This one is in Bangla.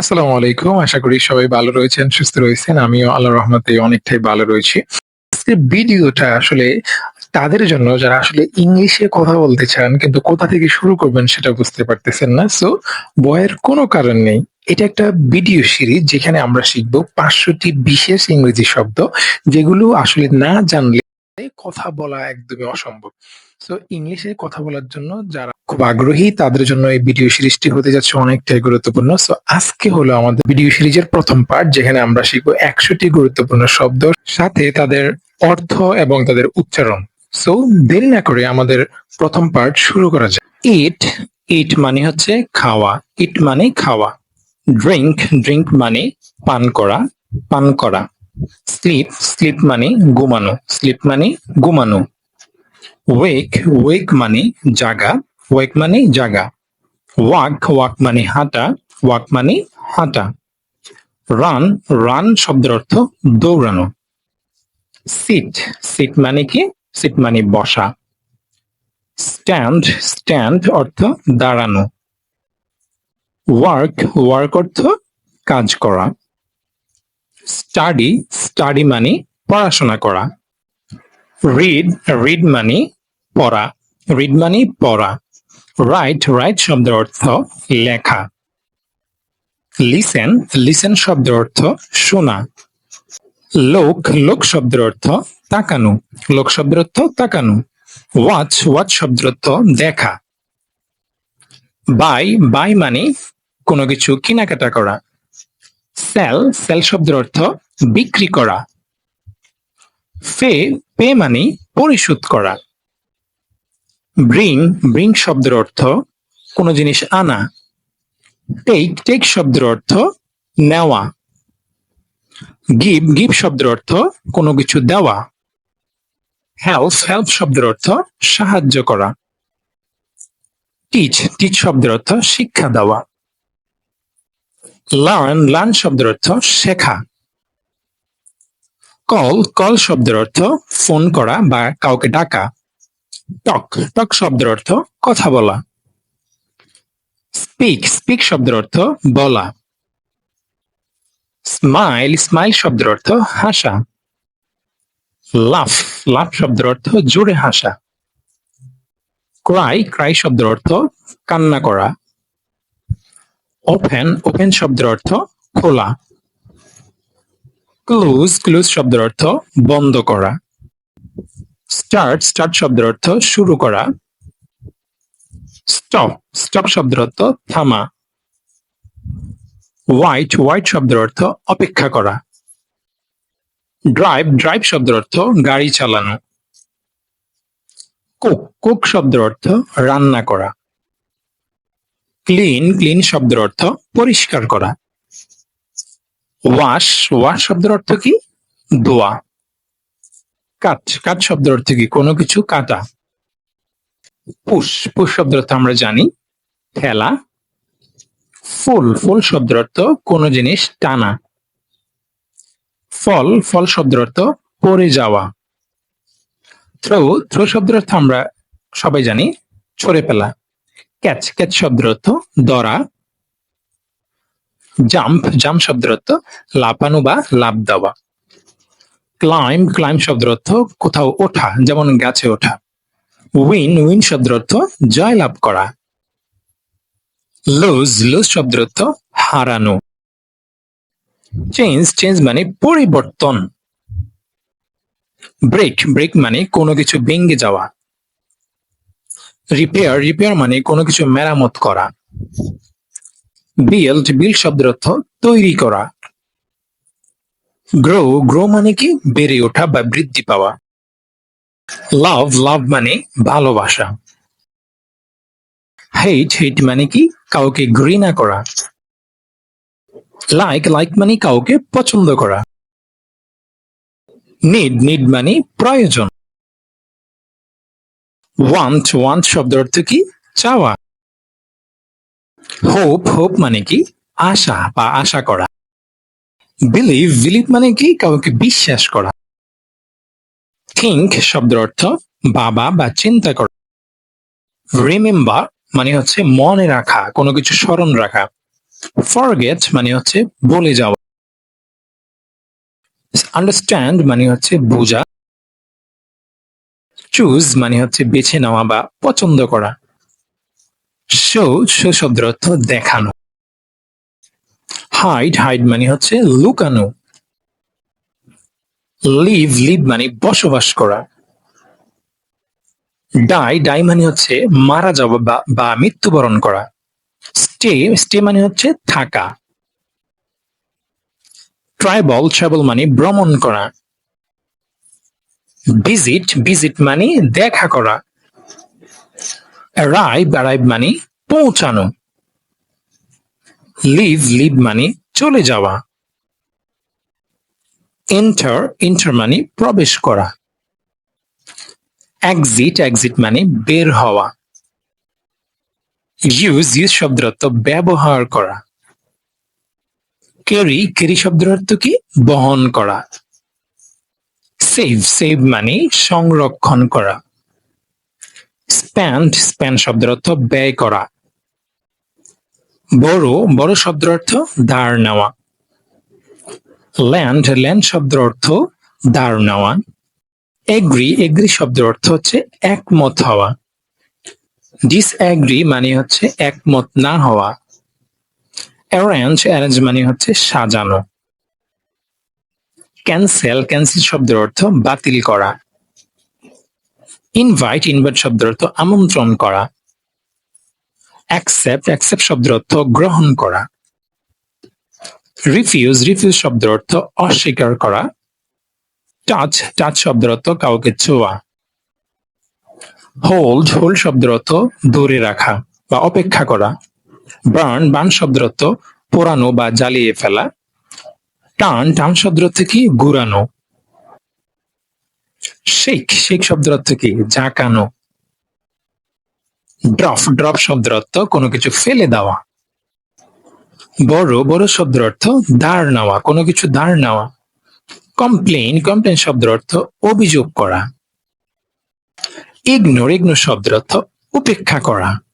আসসালামু আলাইকুম। আশা করি সবাই ভালো রয়েছেন, সুস্থ রয়েছেন। আমিও আল্লাহ রহমতে অনেকটাই ভালো রয়েছি। আজকের ভিডিওটা আসলে তাদের জন্য যারা আসলে ইংলিশে কথা বলতে চান, কিন্তু কোথা থেকে শুরু করবেন সেটা বুঝতে পারতেছেন না। সো ভয়ের কোনো কারণ নেই। এটা একটা ভিডিও সিরিজ যেখানে আমরা শিখব পাঁচশোটি বিশেষ ইংরেজি শব্দ, যেগুলো আসলে না জানলে কথা বলা একদমই অসম্ভব। সো ইংলিশে কথা বলার জন্য যারা খুব আগ্রহী। তাদের জন্য এই ভিডিও সিরিজটি হতে যাচ্ছে অনেকটাই গুরুত্বপূর্ণ। সো আজকে হলো আমাদের ভিডিও সিরিজের প্রথম পার্ট যেখানে আমরা শিখব একশোটি গুরুত্বপূর্ণ শব্দ, সাথে তাদের অর্থ এবং তাদের উচ্চারণ। সো দেরি না করে আমাদের প্রথম পার্ট শুরু করা যায় ইট ইট মানে হচ্ছে খাওয়া। ইট মানে খাওয়া। ড্রিঙ্ক ড্রিঙ্ক মানে পান করা পান করা। স্লিপ স্লিপ মানে ঘুমানো। স্লিপ মানে ঘুমানো। ওয়েক ওয়েক মানে জাগা। ওয়েক মানে জাগা ওয়াক ওয়াক মানে হাঁটা ওয়াক মানে হাঁটা রান রান শব্দের অর্থ দৌড়ানো। সিট সিট মানে কি? সিট মানে বসা। স্ট্যান্ড স্ট্যান্ড অর্থ দাঁড়ানো। ওয়ার্ক ওয়ার্ক অর্থ কাজ করা। স্টাডি স্টাডি মানে পড়াশোনা করা। রিড রিড মানে পড়া। রিড মানে পড়া। রাইট রাইট শব্দের অর্থ লেখা। লিসেন লিসেন শব্দের অর্থ শোনা। লোক লোক শব্দের অর্থ তাকানো। লোক শব্দের অর্থ তাকানো। ওয়াচ ওয়াচ শব্দের অর্থ দেখা। বাই বাই মানে কোনো কিছু কেনাকাটা করা। সেল সেল শব্দের অর্থ বিক্রি করা। ফে পে মানে পরিশোধ করা। ব্রিং ব্রিং শব্দের অর্থ কোনো জিনিস আনা। টেক টেক শব্দের অর্থ নেওয়া। গিভ গিভ শব্দের অর্থ কোনো কিছু দেওয়া। হেল্প হেল্প শব্দের অর্থ সাহায্য করা। টিচ টিচ শব্দের অর্থ শিক্ষা দেওয়া। লার্ন লার্ন শব্দের অর্থ শেখা। কল কল শব্দের অর্থ ফোন করা বা কাউকে ডাকা। টক টক শব্দের অর্থ কথা বলা। স্পিক স্পিক শব্দের অর্থ বলা। স্মাইল স্মাইল শব্দের অর্থ হাসা। লাফ লাফ শব্দের অর্থ জোরে হাসা। ক্রাই ক্রাই শব্দের অর্থ কান্না করা। ওপেন ওপেন শব্দের অর্থ খোলা। ক্লোজ ক্লোজ শব্দের অর্থ বন্ধ করা। স্টার্ট স্টার্ট শব্দের অর্থ শুরু করা। স্টপ স্টপ শব্দের অর্থ থামা। হোয়াইট হোয়াইট শব্দের অর্থ অপেক্ষা করা। ড্রাইভ ড্রাইভ শব্দের অর্থ গাড়ি চালানো। কুক কুক শব্দের অর্থ রান্না করা। ক্লিন ক্লিন শব্দের অর্থ পরিষ্কার করা। ওয়াশ ওয়াশ শব্দের অর্থ কি? ধোয়া। কাট কাট শব্দের অর্থ কি? কোনো কিছু কাটা। পুষ পুষ শব্দের অর্থ আমরা জানি। ঠেলা ফুল ফুল শব্দের অর্থ কোনো জিনিস টানা। ফল ফল শব্দের অর্থ পড়ে যাওয়া। থ্রো থ্রো শব্দের অর্থ আমরা সবাই জানি, ছড়ে ফেলা। ক্যাচ ক্যাচ শব্দের অর্থ দরা জাম্প জাম্প শব্দের অর্থ লাফানো বা লাভ দেওয়া। ক্লাইম ক্লাইম শব্দের অর্থ কোথাও ওঠা, যেমন গাছে ওঠা। উইন উইন শব্দের অর্থ জয় লাভ করা। লুজ লুজ শব্দের অর্থ হারানো। চেঞ্জ চেঞ্জ মানে পরিবর্তন। ব্রেক ব্রেক মানে কোনো কিছু ভেঙে যাওয়া। রিপেয়ার রিপেয়ার মানে কোনো কিছু মেরামত করা। বিল্ড বিল্ড শব্দের অর্থ তৈরি করা। গ্রো গ্রো মানে কি? বেড়ে ওঠা বা বৃদ্ধি পাওয়া। লাভ লাভ মানে ভালোবাসা। হেট হেট মানে কি? কাউকে ঘৃণা করা। লাইক লাইক মানে কাউকে পছন্দ করা। নিড নিড মানে প্রয়োজন। ওয়ান্ট ওয়ান্ট শব্দ অর্থ কি? চাওয়া। হোপ হোপ মানে কি? আশা বা আশা করা। বিলিভ বিলিভ মানে কি? কাউকে বিশ্বাস করা। থিঙ্ক শব্দের অর্থ বাবা বা চিন্তা করা। রিমেম্বার মানে হচ্ছে মনে রাখা, কোনো কিছু স্মরণ রাখা। ফরগেট মানে হচ্ছে বলে যাওয়া। আন্ডারস্ট্যান্ড মানে হচ্ছে বোঝা। চুজ মানে হচ্ছে বেছে নেওয়া বা পছন্দ করা। শো শো শব্দের অর্থ দেখানো। হাইড হাইড মানে হচ্ছে লুকানো। লিভ লিভ মানে বসবাস করা। ডাই ডাই মানে হচ্ছে মারা যাওয়া বা মৃত্যুবরণ করা। স্টে স্টে মানে হচ্ছে থাকা। ট্রাইবল ট্রাইবল মানে ভ্রমণ করা। ভিজিট ভিজিট মানে দেখা করা। অ্যারাইভ অ্যারাইভ মানে পৌঁছানো। লিভ লিভ মানে চলে যাওয়া। এন্টার এন্টার মানে প্রবেশ করা। এক্সিট এক্সিট মানে বের হওয়া। ইউজ ইউজ শব্দের অর্থ ব্যবহার করা। ক্যারি ক্যারি শব্দের অর্থ কি? বহন করা। সেভ সেভ মানে সংরক্ষণ করা। স্প্যান্ড স্প্যান্ড শব্দের অর্থ ব্যয় করা। বড় বড় শব্দের অর্থ ধার নেওয়া। ল্যান্ড ল্যান্ড শব্দের অর্থ ধার নেওয়া। এগ্রি এগ্রি শব্দের অর্থ হচ্ছে একমত হওয়া। ডিসএগ্রি মানে হচ্ছে একমত না হওয়া। অ্যারেঞ্জ অ্যারেঞ্জ মানে হচ্ছে সাজানো। ক্যান্সেল ক্যান্সেল শব্দের অর্থ বাতিল করা। ইনভাইট ইনভাইট শব্দের অর্থ আমন্ত্রণ করা। অ্যাকসেপ্ট অ্যাকসেপ্ট শব্দের অর্থ গ্রহণ করা। রিফিউজ রিফিউজ শব্দের অর্থ অস্বীকার করা। টাচ টাচ শব্দের অর্থ কাউকে ছোঁয়া। হোল্ড হোল্ড শব্দের অর্থ ধরে রাখা বা অপেক্ষা করা। বার্ন বার্ন শব্দের অর্থ পোড়ানো বা জ্বালিয়ে ফেলা। টান টান শব্দের অর্থ কি? ঘুরানো। শেখ শেখ শব্দের অর্থ কি? ঝাঁকানো। ড্রপ ড্রপ শব্দের অর্থ কোনো কিছু ফেলে দেওয়া। বড় বড় শব্দের অর্থ দাঁড় নেওয়া, কোনো কিছু দাঁড় নেওয়া। কমপ্লেন কমপ্লেন শব্দের অর্থ অভিযোগ করা। ইগনোর ইগনোর শব্দের অর্থ উপেক্ষা করা।